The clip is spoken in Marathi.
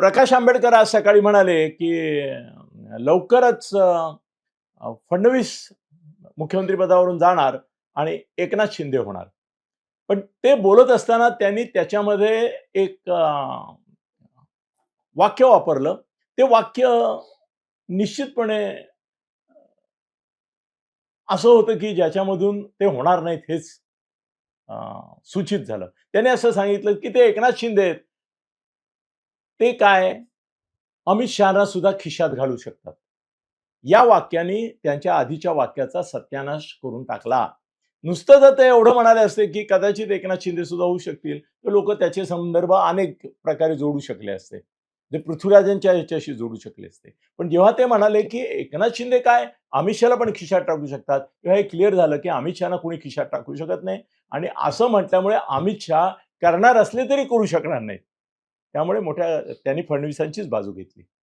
प्रकाश आंबेडकर आज सकाळी म्हणाले की लवकरच फडणवीस मुख्यमंत्री पदावरून जाणार आणि एकनाथ शिंदे होणार. पण ते बोलत असताना त्यांनी त्याच्यामध्ये एक वाक्य वापरलं. ते वाक्य निश्चितपणे असं होतं की ज्याच्यामधून ते होणार नाहीत हेच सूचित झालं. त्याने असं सांगितलं की ते एकनाथ शिंदे आहेत. ते काय? अमित शहाला सुद्धा खिशात घालू शकतात. या वाक्याने त्यांच्या आधीच्या वाक्याचा सत्यानाश करून टाकला. नुसतं जर ते एवढं म्हणाले असते की कदाचित एकनाथ शिंदे सुद्धा होऊ शकतील तर लोक त्याचे संदर्भ अनेक प्रकारे जोडू शकले असते. जे पृथ्वीराजांच्या याच्याशी जोडू शकले असते. पण जेव्हा ते म्हणाले की एकनाथ शिंदे काय? अमित शहाला पण खिशात टाकू शकतात. तेव्हा हे क्लिअर झालं की अमित शहाना कोणी खिशात टाकू शकत नाही. आणि असं म्हटल्यामुळे अमित शहा करणार असले तरी करू शकणार नाहीत. त्यामुळे मोठ्या त्यांनी फडणवीसांचीच बाजू घेतली.